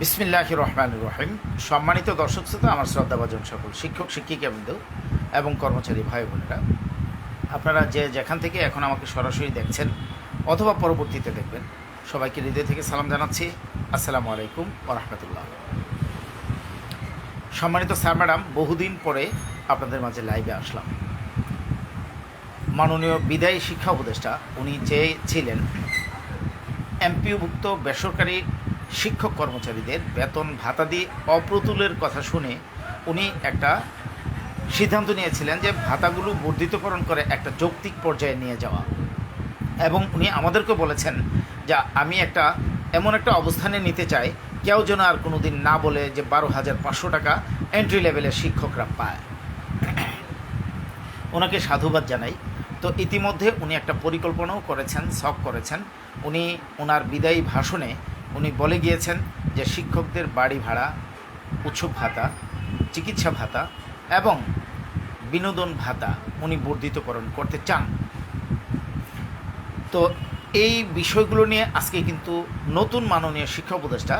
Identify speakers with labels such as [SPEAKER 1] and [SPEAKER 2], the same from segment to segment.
[SPEAKER 1] বিসমিল্লাহ রহমান রহিম। সম্মানিত দর্শক শ্রোতা, আমার শ্রদ্ধাভাজন সকল শিক্ষক, শিক্ষিকাবৃন্দ এবং কর্মচারী ভাই বোনেরা, আপনারা যে যেখান থেকে এখন আমাকে সরাসরি দেখছেন অথবা পরবর্তীতে দেখবেন, সবাইকে হৃদয় থেকে সালাম জানাচ্ছি। আসসালামু আলাইকুম ওরহমতুল্লাহ সম্মানিত স্যার, ম্যাডাম, বহুদিন পরে আপনাদের মাঝে লাইভে আসলাম। মাননীয় বিদায়ী শিক্ষা উপদেষ্টা, উনি যে ছিলেন এমপিওভুক্ত বেসরকারি শিক্ষক কর্মচারীদের বেতন ভাতা দিয়ে অপ্রতুলের কথা শুনে উনি একটা সিদ্ধান্ত নিয়েছিলেন যে ভাতাগুলো বর্ধিতকরণ করে একটা যৌক্তিক পর্যায়ে নিয়ে যাওয়া। এবং উনি আমাদেরকে বলেছেন যে আমি একটা এমন একটা অবস্থানে নিতে চাই, কেউ যেন আর কোনো দিন না বলে যে বারো হাজার পাঁচশো টাকা এন্ট্রি লেভেলের শিক্ষকরা পায়। ওনাকে সাধুবাদ জানাই। তো ইতিমধ্যে উনি একটা পরিকল্পনাও করেছেন সব করেছেন। উনি ওনার বিদায়ী ভাষণে উনি বলে গিয়েছেন যে শিক্ষকদের বাড়ি ভাড়া, উৎসব ভাতা, চিকিৎসা ভাতা এবং বিনোদন ভাতা উনি বর্ধিতকরণ করতে চান। তো এই বিষয়গুলো নিয়ে আজকে কিন্তু নতুন মাননীয় শিক্ষা উপদেষ্টা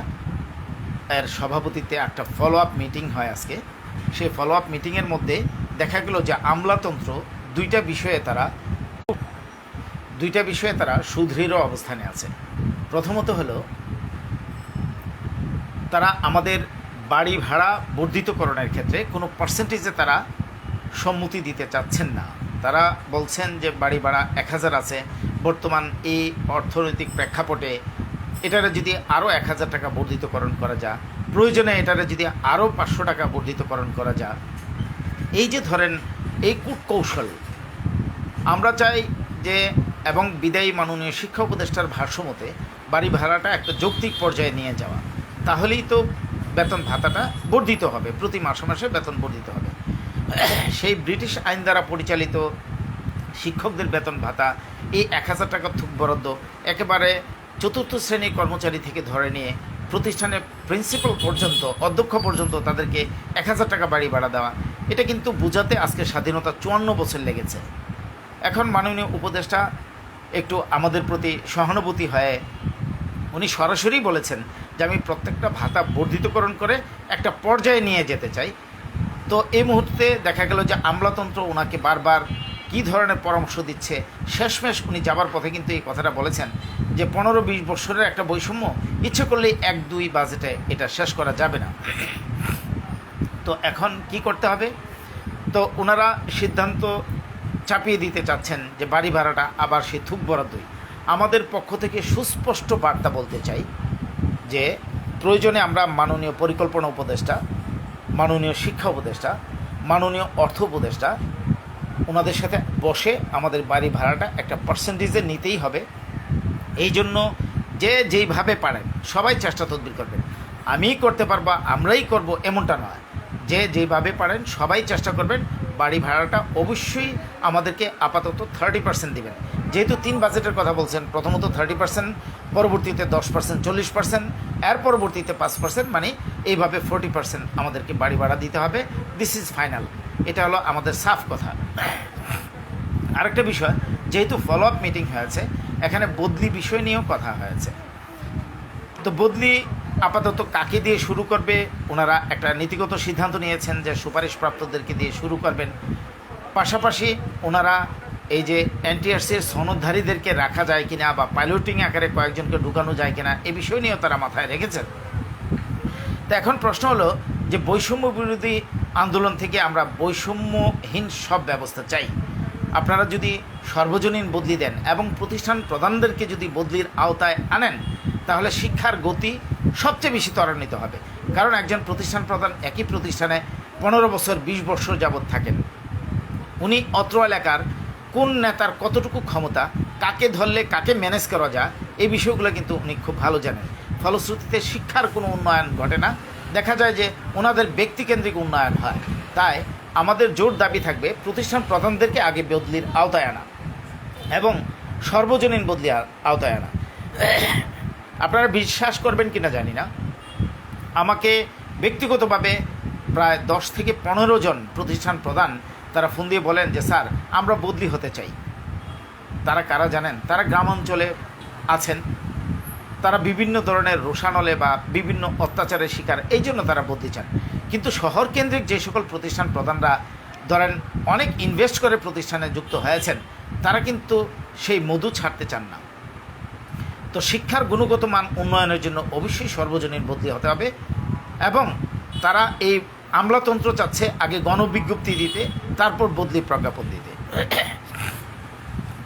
[SPEAKER 1] এর সভাপতিত্বে একটা ফলো আপ মিটিং হয় আজকে। সেই ফলো আপ মিটিংয়ের মধ্যে দেখা গেল যে আমলাতন্ত্র দুইটা বিষয়ে তারা দুইটা বিষয়ে তারা সুদৃঢ় অবস্থানে আছে। প্রথমত হলো তারা আমাদের বাড়ি ভাড়া বর্ধিতকরণের ক্ষেত্রে কোনো পার্সেন্টেজে তারা সম্মতি দিতে চাচ্ছেন না। তারা বলছেন যে বাড়ি ভাড়া এক হাজার আছে, বর্তমান এই অর্থনৈতিক প্রেক্ষাপটে এটারে যদি আরও এক হাজার টাকা বর্ধিতকরণ করা যায়, প্রয়োজনে এটারে যদি আরও পাঁচশো টাকা বর্ধিতকরণ করা যায়। এই যে ধরেন, এই কূটকৌশল, আমরা চাই যে, এবং বিদায়ী মাননীয় শিক্ষা উপদেষ্টার ভাষ্যমতে বাড়ি ভাড়াটা একটা যৌক্তিক পর্যায়ে নিয়ে যাওয়া। তাহলেই তো বেতন ভাতাটা বর্ধিত হবে, প্রতি মাসে মাসে বেতন বর্ধিত হবে। সেই ব্রিটিশ আইন দ্বারা পরিচালিত শিক্ষকদের বেতন ভাতা, এই এক হাজার টাকার থুক বরাদ্দ একেবারে চতুর্থ শ্রেণির কর্মচারী থেকে ধরে নিয়ে প্রতিষ্ঠানের প্রিন্সিপাল পর্যন্ত, অধ্যক্ষ পর্যন্ত তাদেরকে এক হাজার টাকা বাড়ি ভাড়া দেওয়া, এটা কিন্তু বোঝাতে আজকে স্বাধীনতা চুয়ান্ন বছর লেগেছে। এখন মাননীয় উপদেষ্টা একটু আমাদের প্রতি সহানুভূতি হয়ে উনি সরাসরি বলেছেন যে আমি প্রত্যেকটা ভাতা বর্ধিতকরণ করে একটা পর্যায়ে নিয়ে যেতে চাই। তো এই মুহূর্তে দেখা গেল যে আমলাতন্ত্র ওনাকে বারবার কী ধরনের পরামর্শ দিচ্ছে, শেষমেশ উনি যাবার পথে কিন্তু এই কথাটা বলেছেন যে পনেরো বিশ বছরের একটা বৈষম্য, ইচ্ছে করলেই এক দুই বাজেটে এটা শেষ করা যাবে না। তো এখন কি করতে হবে? তো ওনারা সিদ্ধান্ত চাপিয়ে দিতে চাচ্ছেন যে বাড়ি ভাড়াটা আবার সে থুক বরাদ্দই। আমাদের পক্ষ থেকে সুস্পষ্ট বার্তা বলতে চাই যে প্রয়োজনে আমরা মাননীয় পরিকল্পনা উপদেষ্টা, মাননীয় শিক্ষা উপদেষ্টা, মাননীয় অর্থ উপদেষ্টা ওনাদের সাথে বসে আমাদের বাড়ি ভাড়াটা একটা পার্সেন্টেজে নিতেই হবে। এই জন্য যে যেইভাবে পারেন, সবাই চেষ্টা তদবির করবেন। আমিই করতে পারব, আমরাই করব, এমনটা নয়। যে যেভাবে পারেন, সবাই চেষ্টা করবেন বাড়ি ভাড়াটা অবশ্যই আমাদেরকে আপাতত থার্টি পার্সেন্ট দেবেন। যেহেতু তিন বাজেটের কথা বলছেন, প্রথমত থার্টি পার্সেন্ট পরবর্তীতে দশ পার্সেন্ট চল্লিশ পার্সেন্ট এর পরবর্তীতে পাঁচ পার্সেন্ট মানে এইভাবে ফোর্টি পার্সেন্ট আমাদেরকে বাড়ি ভাড়া দিতে হবে। দিস ইজ ফাইনাল এটা হলো আমাদের সাফ কথা। আরেকটা বিষয়, যেহেতু ফলো আপ মিটিং হয়েছে, এখানে বদলি বিষয় নিয়েও কথা হয়েছে। তো বদলি আপাতত কাকে দিয়ে শুরু করবে? ওনারা একটা নীতিগত সিদ্ধান্ত নিয়েছেন যে সুপারিশপ্রাপ্তদেরকে দিয়ে শুরু করবেন। পাশাপাশি ওনারা এই যে এনটিআরসির সনদধারীদেরকে রাখা যায় কিনা বা পাইলটিং আকারে কয়েকজনকে ঢুকানো যায় কিনা, এ বিষয় নিয়েও তারা মাথায় রেখেছেন। তো এখন প্রশ্ন হলো যে বৈষম্য বিরোধী আন্দোলন থেকে আমরা বৈষম্যহীন সব ব্যবস্থা চাই। আপনারা যদি সর্বজনীন বদলি দেন এবং প্রতিষ্ঠান প্রধানদেরকে যদি বদলির আওতায় আনেন তাহলে শিক্ষার গতি সবচেয়ে বেশি ত্বরান্বিত হবে। কারণ একজন প্রতিষ্ঠান প্রধান একই প্রতিষ্ঠানে পনেরো বছর, বিশ বছর যাবৎ থাকেন। উনি অত্র এলাকার কোন নেতার কতটুকু ক্ষমতা, কাকে ধরলে, কাকে ম্যানেজ করা যায়, এই বিষয়গুলো কিন্তু উনি খুব ভালো জানেন। ফলশ্রুতিতে শিক্ষার কোনো উন্নয়ন ঘটে না। দেখা যায় যে ওনাদের ব্যক্তিকেন্দ্রিক উন্নয়ন হয়। তাই আমাদের জোর দাবি থাকবে প্রতিষ্ঠান প্রধানদেরকে আগে বদলির আওতায় আনা এবং সর্বজনীন বদলি আওতায় আনা। আপনারা বিশ্বাস করবেন কিনা জানি না। আমাকে ব্যক্তিগতভাবে প্রায় দশ থেকে পনেরো জন প্রতিষ্ঠান প্রধান তারা ফোন দিয়ে বলেন যে, স্যার, আমরা বদলি হতে চাই। তারা কারা জানেন? তারা গ্রাম অঞ্চলে আছেন। তারা বিভিন্ন ধরনের রোষানলে বা বিভিন্ন অত্যাচারের শিকার, এই জন্য তারা বদলি চান। কিন্তু শহর কেন্দ্রিক যে সকল প্রতিষ্ঠান প্রধানরা ধরেন অনেক ইনভেস্ট করে প্রতিষ্ঠানে যুক্ত হয়েছেন, তারা কিন্তু সেই মধু ছাড়তে চান না। তো শিক্ষার গুণগত মান উন্নয়নের জন্য অবশ্যই সর্বজনীন বদলি হতে হবে এবং তারা এই আমলাতন্ত্র চাচ্ছে আগে গণবিজ্ঞপ্তি দিতে, তারপর বদলি প্রজ্ঞাপন দিতে।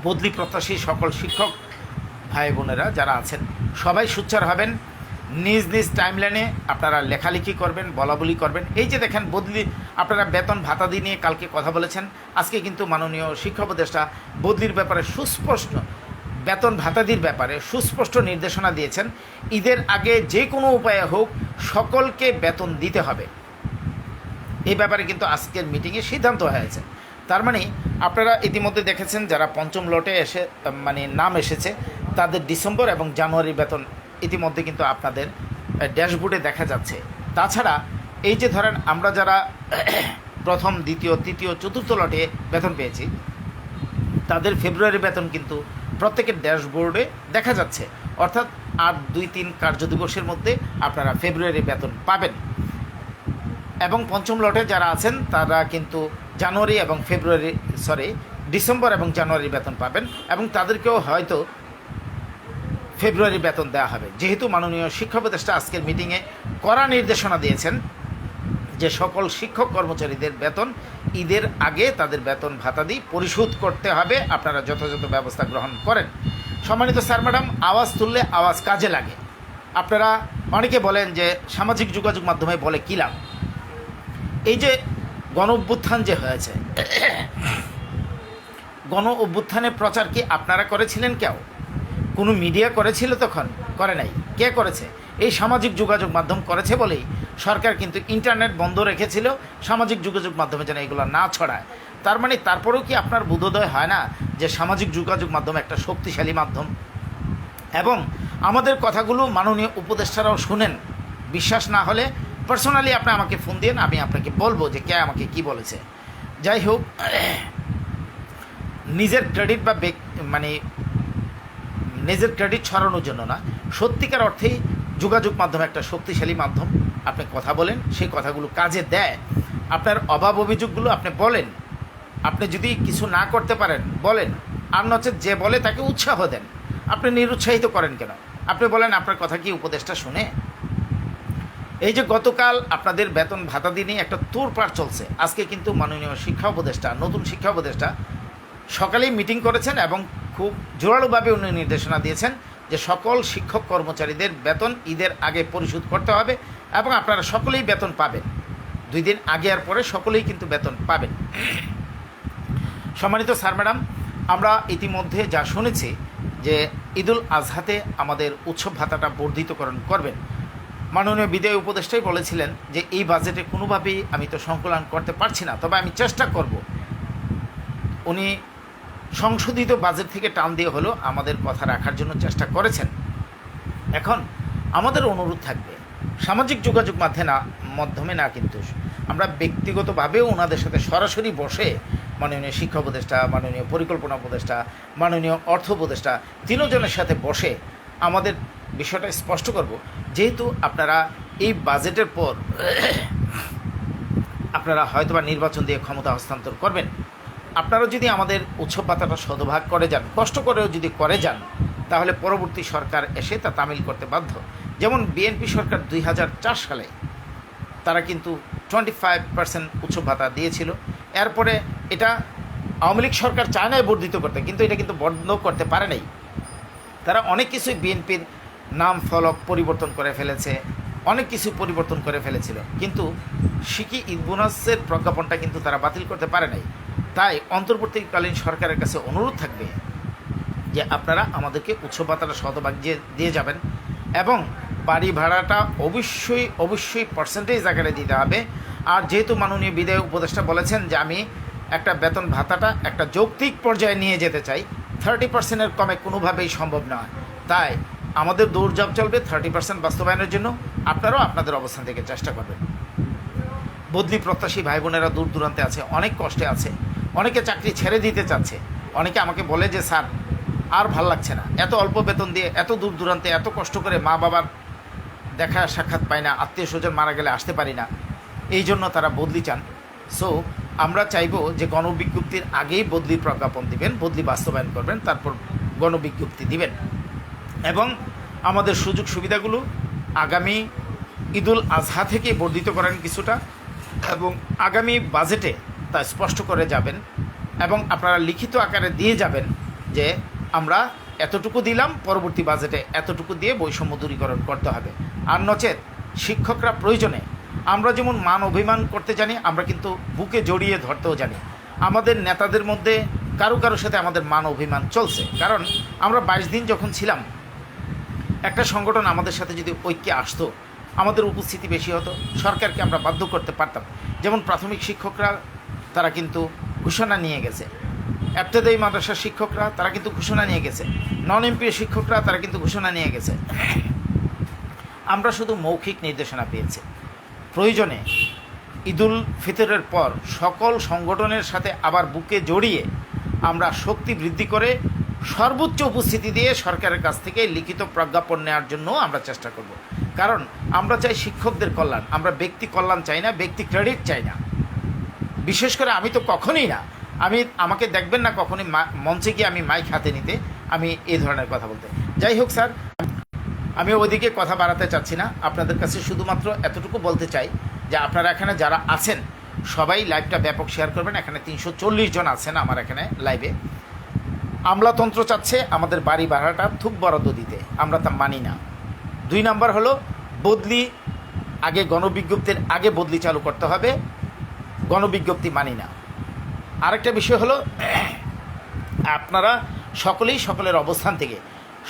[SPEAKER 1] বদলি প্রত্যাশী সকল শিক্ষক ভাই বোনেরা যারা আছেন, সবাই সুচ্চার হবেন। নিজ নিজ টাইমলাইনে আপনারা লেখালেখি করবেন বলা বলি করবেন। এই যে দেখেন, বদলি আপনারা বেতন ভাতা দিয়ে নিয়ে কালকে কথা বলেছেন। আজকে কিন্তু মাননীয় শিক্ষা উপদেষ্টা বদলির ব্যাপারে সুস্পষ্ট বেতন ভাতাদির ব্যাপারে সুস্পষ্ট নির্দেশনা দিয়েছেন। ঈদের আগে যে কোনো উপায়ে হোক সকলকে বেতন দিতে হবে। এই ব্যাপারে কিন্তু আজকের মিটিংয়ে সিদ্ধান্ত হয়েছে। তার মানে আপনারা ইতিমধ্যে দেখেছেন যারা পঞ্চম লটে এসে মানে নাম এসেছে, তাদের ডিসেম্বর এবং জানুয়ারি বেতন ইতিমধ্যে কিন্তু আপনাদের ড্যাশবোর্ডে দেখা যাচ্ছে। তাছাড়া এই যে ধরেন আমরা যারা প্রথম, দ্বিতীয়, তৃতীয়, চতুর্থ লটে বেতন পেয়েছি, তাদের ফেব্রুয়ারি বেতন কিন্তু প্রত্যেকের ড্যাশবোর্ডে দেখা যাচ্ছে। অর্থাৎ আর দুই, তিন কার্য দিবসের মধ্যে আপনারা ফেব্রুয়ারি বেতন পাবেন। এবং পঞ্চম লটে যারা আছেন, তারা কিন্তু জানুয়ারি এবং ফেব্রুয়ারি সরি ডিসেম্বর এবং জানুয়ারি বেতন পাবেন এবং তাদেরকেও হয়তো ফেব্রুয়ারি বেতন দেওয়া হবে। যেহেতু মাননীয় শিক্ষা উপদেষ্টা আজকের মিটিংয়ে কড়া নির্দেশনা দিয়েছেন যে সকল শিক্ষক কর্মচারীদের বেতন ঈদের আগে তাদের বেতন ভাতা দিয়ে পরিশোধ করতে হবে। আপনারা যথাযথ ব্যবস্থা গ্রহণ করেন। সম্মানিত স্যার, ম্যাডাম, আওয়াজ তুললে আওয়াজ কাজে লাগে। আপনারা অনেকে বলেন যে সামাজিক যোগাযোগ মাধ্যমে বলে কী লাভ? এই যে গণ অভ্যুত্থান যে হয়েছে গণ অভ্যুত্থানের প্রচার কি আপনারা করেছিলেন কেউ? কোনো মিডিয়া করেছিল তখন? করে নাই। কে করেছে? এই সামাজিক যোগাযোগ মাধ্যম করেছে বলেই সরকার কিন্তু ইন্টারনেট বন্ধ রেখেছিল, সামাজিক যোগাযোগ মাধ্যমে যেন এগুলো না ছড়ায়। তার মানে তারপরেও কি আপনার বোধোদয় হয় না যে সামাজিক যোগাযোগ মাধ্যম একটা শক্তিশালী মাধ্যম? এবং আমাদের কথাগুলো মাননীয় উপদেষ্টারাও শুনেন। বিশ্বাস না হলে পার্সোনালি আপনি আমাকে ফোন দিন আমি আপনাকে বলব যে কে আমাকে কি বলেছে। যাই হোক, নিজের ক্রেডিট বা মানে নিজের ক্রেডিট ছড়ানোর জন্য না, সত্যিকার অর্থেই যোগাযোগ মাধ্যম, একটা শক্তিশালী মাধ্যম। আপনি কথা বলেন, সেই কথাগুলো কাজে দেয়। আপনার অভাব অভিযোগগুলো আপনি বলেন। আপনি যদি কিছু না করতে পারেন, বলেন। আর নচেত যে বলে তাকে উৎসাহ দেন। আপনি নিরুৎসাহিত করেন কেন? আপনি বলেন, আপনার কথা কি উপদেশটা শুনে? এই যে গতকাল আপনাদের বেতন ভাতা দিয়ে নিয়ে একটা তোড়পাড় চলছে। আজকে কিন্তু মাননীয় শিক্ষা উপদেষ্টা, নতুন শিক্ষা উপদেষ্টা সকালেই মিটিং করেছেন এবং খুব জোরালোভাবে উনি নির্দেশনা দিয়েছেন। যে সকল শিক্ষক কর্মচারীদের বেতন ঈদের আগে পরিশোধ করতে হবে এবং আপনারা সকলেই বেতন পাবেন। দুই দিন আগে আর পরে সকলেই কিন্তু বেতন পাবেন। সম্মানিত স্যার, ম্যাডাম, আমরা ইতিমধ্যে যা শুনেছি যে ঈদুল আজহাতে আমাদের উৎসব ভাতাটা বর্ধিতকরণ করবেন। মাননীয় বিদায় উপদেষ্টাই বলেছিলেন যে এই বাজেটে কোনোভাবেই আমি তো সংকলন করতে পারছি না, তবে আমি চেষ্টা করব। উনি সংশোধিত বাজেট থেকে টান দিয়ে হলেও আমাদের কথা রাখার জন্য চেষ্টা করেছেন। এখন আমাদের অনুরোধ থাকবে, সামাজিক যোগাযোগ মাধ্যমে না মাধ্যমে না কিন্তু, আমরা ব্যক্তিগতভাবেও ওনাদের সাথে সরাসরি বসে মাননীয় শিক্ষা উপদেষ্টা, মাননীয় পরিকল্পনা উপদেষ্টা, মাননীয় অর্থ উপদেষ্টা তিনজনের সাথে বসে আমাদের বিষয়টা স্পষ্ট করব। যেহেতু আপনারা এই বাজেটের পর, আপনারা হয়তোবা নির্বাচন দিয়ে ক্ষমতা হস্তান্তর করবেন আপনারা যদি আমাদের উৎসব পাতাটা শতভাগ করে যান, কষ্ট করেও যদি করে যান, তাহলে পরবর্তী সরকার এসে তা তামিল করতে বাধ্য। যেমন বিএনপি সরকার দুই হাজার চার সালে তারা কিন্তু টোয়েন্টি ফাইভ পার্সেন্ট উৎসব ভাতা দিয়েছিল। এরপরে এটা আওয়ামী লীগ সরকার চায় না বর্ধিত করতে, কিন্তু এটা কিন্তু বন্ধ করতে পারে নাই। তারা অনেক কিছুই বিএনপির নাম, ফলক পরিবর্তন করে ফেলেছে, অনেক কিছু পরিবর্তন করে ফেলেছিল। কিন্তু সিকি বোনাসের প্রজ্ঞাপনটা কিন্তু তারা বাতিল করতে পারে নাই। অন্তর্বর্তীকালীন সরকারের কাছে অনুরোধ থাকবে যে আপনারা আমাদেরকে উৎসব ভাতাটা শতভাগ দিয়ে দিয়ে যাবেন এবং বাড়ি ভাড়াটা অবশ্যই অবশ্যই পার্সেন্টেজ আকারে দিতে হবে। আর যেহেতু মাননীয় বিদায় উপদেষ্টা বলেছেন যে আমি একটা বেতন ভাতাটা একটা যৌক্তিক পর্যায়ে নিয়ে যেতে চাই থার্টি পার্সেন্টের কমে কোনোভাবেই সম্ভব নয়। তাই আমাদের দৌড় দৌড়ঝাঁপ চলবে থার্টি পার্সেন্ট বাস্তবায়নের জন্য। আপনারাও আপনাদের অবস্থান থেকে চেষ্টা করবেন। বদলি প্রত্যাশী ভাই বোনেরা দূর দূরান্তে আছে, অনেক কষ্টে আছে। অনেকে চাকরি ছেড়ে দিতে চাচ্ছে। অনেকে আমাকে বলে যে, স্যার, আর ভালো লাগছে না। এত অল্প বেতন দিয়ে, এত দূর দূরান্তে এত কষ্ট করে মা বাবার দেখা সাক্ষাৎ পায় না, আত্মীয় স্বজন মারা গেলে আসতে পারি না। এই জন্য তারা বদলি চান। সো আমরা চাইব যে, গণবিজ্ঞপ্তির আগেই বদলি প্রজ্ঞাপন দিবেন, বদলি বাস্তবায়ন করবেন, তারপর গণবিজ্ঞপ্তি দিবেন। এবং আমাদের সুযোগ সুবিধাগুলো আগামী ঈদুল আজহা থেকে বর্ধিত করেন কিছুটা এবং আগামী বাজেটে তা স্পষ্ট করে যাবেন এবং আপনারা লিখিত আকারে দিয়ে যাবেন যে আমরা এতটুকু দিলাম, পরবর্তী বাজেটে এতটুকু দিয়ে বৈষম্য দূরীকরণ করতে হবে। আর নচেত, শিক্ষকরা প্রয়োজনে, আমরা যেমন মান অভিমান করতে জানি, আমরা কিন্তু বুকে জড়িয়ে ধরতেও জানি। আমাদের নেতাদের মধ্যে কারও কারোর সাথে আমাদের মান অভিমান চলছে। কারণ আমরা বাইশ দিন যখন ছিলাম, একটা সংগঠন আমাদের সাথে যদি ঐক্যে আসতো, আমাদের উপস্থিতি বেশি হতো, সরকারকে আমরা বাধ্য করতে পারতাম। যেমন প্রাথমিক শিক্ষকরা তারা কিন্তু ঘোষণা নিয়ে গেছে। এফতেদায়ী মাদ্রাসার শিক্ষকরা, তারা কিন্তু ঘোষণা নিয়ে গেছে। নন এমপি শিক্ষকরা, তারা কিন্তু ঘোষণা নিয়ে গেছে। আমরা শুধু মৌখিক নির্দেশনা পেয়েছি। প্রয়োজনে ঈদুল ফিতরের পর সকল সংগঠনের সাথে আবার বুকে জড়িয়ে আমরা শক্তি বৃদ্ধি করে সর্বোচ্চ উপস্থিতি দিয়ে সরকারের কাছ থেকে লিখিত প্রজ্ঞাপন নেওয়ার জন্য আমরা চেষ্টা করব। কারণ আমরা চাই শিক্ষকদের কল্যাণ, আমরা ব্যক্তি কল্যাণ চাই না, ব্যক্তি ক্রেডিট চাই না। বিশেষ করে আমি তো কখনোই না। আমি, আমাকে দেখবেন না কখনই মঞ্চে গিয়ে আমি মাইক হাতে নিতে আমি এই ধরনের কথা বলতে। যাই হোক স্যার, আমি ওইদিকে কথা বাড়াতে চাচ্ছি না। আপনাদের কাছে শুধুমাত্র এতটুকু বলতে চাই যে আপনারা এখানে যারা আছেন, সবাই লাইভটা ব্যাপক শেয়ার করবেন। এখানে তিনশো চল্লিশ জন আছেন আমার এখানে লাইভে আমলাতন্ত্র চাচ্ছে আমাদের বাড়ি ভাড়াটা থুক বরাদ্দ দিতে। আমরা তা মানি না। দুই নাম্বার হলো, বদলি আগে গণবিজ্ঞপ্তির আগে বদলি চালু করতে হবে। গণবিজ্ঞপ্তি মানি না। আরেকটা বিষয় হলো, আপনারা সকলেই সকলের অবস্থান থেকে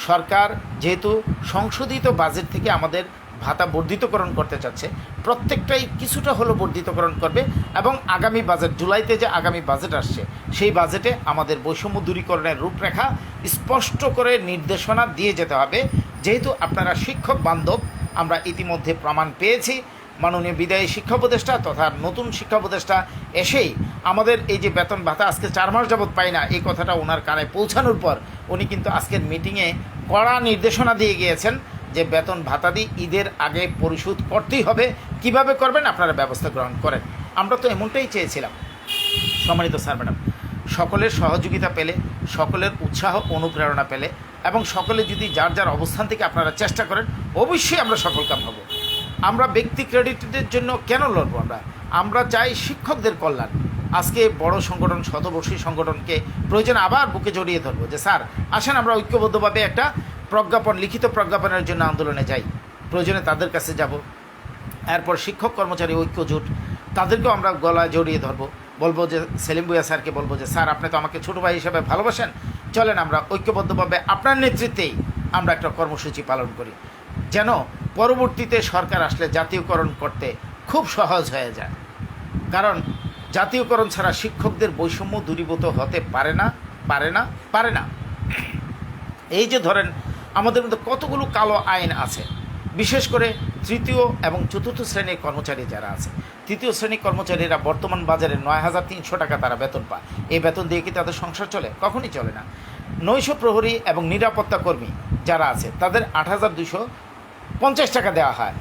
[SPEAKER 1] সরকার যেহেতু সংশোধিত বাজেট থেকে আমাদের ভাতা বর্ধিতকরণ করতে চাচ্ছে, প্রত্যেকটাই কিছুটা হলো বর্ধিতকরণ করবে এবং আগামী বাজেট জুলাইতে যে আগামী বাজেট আসছে, সেই বাজেটে আমাদের বৈষম্য দূরীকরণের রূপরেখা স্পষ্ট করে নির্দেশনা দিয়ে যেতে হবে। যেহেতু আপনারা শিক্ষক বান্ধব, আমরা ইতিমধ্যে প্রমাণ পেয়েছি মাননীয় বিদায়ী শিক্ষা উপদেষ্টা তথা নতুন শিক্ষা উপদেষ্টা এসেই আমাদের এই যে বেতন ভাতা, আজকে চার মাস যাবৎ পাই না, এই কথাটা ওনার কানে পৌঁছানোর পর উনি কিন্তু আজকের মিটিংয়ে কড়া নির্দেশনা দিয়ে গিয়েছেন যে বেতন ভাতাদি ঈদের আগে পরিশোধ করতেই হবে। কীভাবে করবেন আপনারা ব্যবস্থা গ্রহণ করেন। আমরা তো এমনটাই চেয়েছিলাম। সম্মানিত স্যার, ম্যাডাম, সকলের সহযোগিতা পেলে, সকলের উৎসাহ, অনুপ্রেরণা পেলে এবং সকলে যদি যার যার অবস্থান থেকে আপনারা চেষ্টা করেন, অবশ্যই আমরা সফলকাম হব। আমরা ব্যক্তি ক্রেডিটের জন্য কেন লড়বো আমরা? আমরা চাই শিক্ষকদের কল্যাণ। আজকে বড় সংগঠন, শতবর্ষী সংগঠনকে প্রয়োজন আবার বুকে জড়িয়ে ধরবো যে, স্যার, আসেন আমরা ঐক্যবদ্ধভাবে একটা প্রজ্ঞাপন, লিখিত প্রজ্ঞাপনের জন্য আন্দোলনে যাই। প্রয়োজনে তাদের কাছে যাব। এরপর শিক্ষক, কর্মচারী, ঐক্য, জোট, তাদেরকেও আমরা গলায় জড়িয়ে ধরবো। বলব যে, সেলিম ভুইয়া স্যারকে বলব যে, স্যার, আপনি তো আমাকে ছোটো ভাই হিসেবে ভালোবাসেন। চলেন আমরা ঐক্যবদ্ধভাবে আপনার নেতৃত্বেই আমরা একটা কর্মসূচি পালন করি। যেন পরবর্তীতে সরকার আসলে জাতীয়করণ করতে খুব সহজ হয়ে যায়। কারণ জাতীয়করণ ছাড়া শিক্ষকদের বৈষম্য দূরীভূত হতে পারে না পারে না পারে না। এই যে ধরেন, আমাদের মধ্যে কতগুলো কালো আইন আছে। বিশেষ করে তৃতীয় এবং চতুর্থ শ্রেণির কর্মচারী যারা আছে। তৃতীয় শ্রেণির কর্মচারীরা বর্তমান বাজারে নয় হাজার তিনশো টাকা তারা বেতন পায়। এই বেতন দিয়ে কি তাদের সংসার চলে? কখনই চলে না। নৈশ প্রহরী এবং নিরাপত্তা কর্মী যারা আছে, তাদের আট হাজার দুশো পঞ্চাশ টাকা দেওয়া হয়।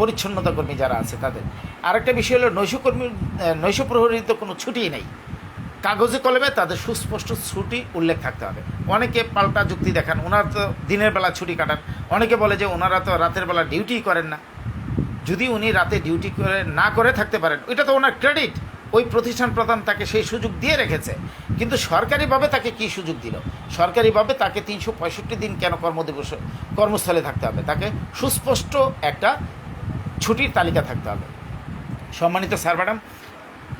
[SPEAKER 1] পরিচ্ছন্নতা কর্মী যারা আছে তাদের। আরেকটা বিষয় হলো, নৈশ কর্মী নৈশ প্রহরীর তো কোনো ছুটিই নেই। কাগজে কলমে তাদের সুস্পষ্ট ছুটি উল্লেখ থাকতে হবে। অনেকে পাল্টা যুক্তি দেখান ওনারা তো দিনের বেলা ছুটি কাটান। অনেকে বলে যে ওনারা তো রাতের বেলা ডিউটি করেন না। যদি উনি রাতে ডিউটি করে, না করে থাকতে পারেন ওইটা তো ওনার ক্রেডিট। ওই প্রতিষ্ঠান প্রধান তাকে সেই সুযোগ দিয়ে রেখেছে। কিন্তু সরকারিভাবে তাকে কি সুযোগ দিল? সরকারিভাবে তাকে তিনশো পঁয়ষট্টি দিন কেন কর্মদিবস, কর্মস্থলে থাকতে হবে? তাকে সুস্পষ্ট একটা ছুটির তালিকা থাকতে হবে। সম্মানিত স্যার ম্যাডাম,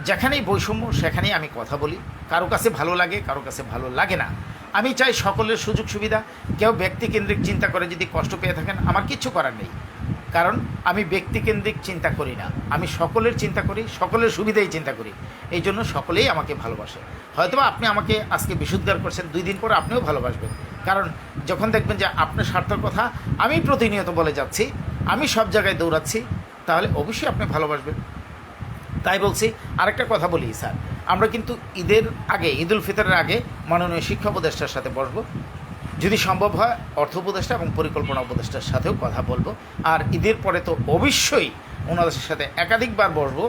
[SPEAKER 1] যেখানেই বৈষম্য, সেখানেই আমি কথা বলি। কারও কাছে ভালো লাগে, কারও কাছে ভালো লাগে না। আমি চাই সকলের সুযোগ সুবিধা কেউ ব্যক্তিকেন্দ্রিক চিন্তা করে যদি কষ্ট পেয়ে থাকেন, আমার কিচ্ছু করার নেই। কারণ আমি ব্যক্তিকেন্দ্রিক চিন্তা করি না। আমি সকলের চিন্তা করি, সকলের সুবিধাই চিন্তা করি। এই জন্য সকলেই আমাকে ভালোবাসে। হয়তোবা আপনি আমাকে আজকে বিশুদ্ধার করছেন, দুই দিন পরে আপনিও ভালোবাসবেন। কারণ যখন দেখবেন যে আপনার স্বার্থের কথা আমি প্রতিনিয়ত বলে যাচ্ছি, আমি সব জায়গায় দৌড়াচ্ছি, তাহলে অবশ্যই আপনি ভালোবাসবেন। তাই বলছি, আরেকটা কথা বলি, স্যার। আমরা কিন্তু ঈদের আগে, ঈদুল ফিতরের আগে মাননীয় শিক্ষা উপদেষ্টার সাথে বসবো। যদি সম্ভব হয়, অর্থ উপদেষ্টা এবং পরিকল্পনা উপদেষ্টার সাথেও কথা বলব। আর ঈদের পরে তো অবশ্যই ওনাদের সাথে একাধিকবার বসবো,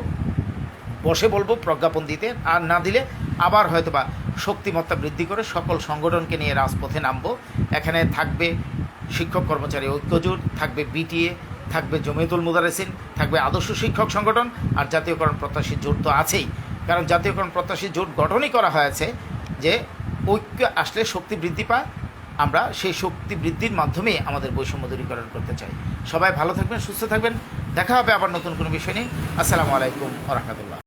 [SPEAKER 1] বসে বলব প্রজ্ঞাপন দিতে। আর না দিলে আবার হয়তো বা শক্তিমত্তা বৃদ্ধি করে সকল সংগঠনকে নিয়ে রাজপথে নামবো। এখানে থাকবে শিক্ষক কর্মচারী ঐক্যজোট, থাকবে বিটিএ, থাকবে জমিয়তুল মুদারেসিন থাকবে আদর্শ শিক্ষক সংগঠন আর জাতীয়করণ প্রত্যাশী জোট তো আছেই। কারণ জাতীয়করণ প্রত্যাশী জোট গঠনই করা হয়েছে যে ঐক্য আসলে শক্তি বৃদ্ধি পায় আমরা সেই শক্তি বৃদ্ধির মাধ্যমে আমাদের বৈষম্য দূরীকরণ করতে চাই। সবাই ভালো থাকবেন, সুস্থ থাকবেন। দেখা হবে আবার নতুন কোনো বিষয় নেই আসসালামু আলাইকুম রহমতুল্লাহ।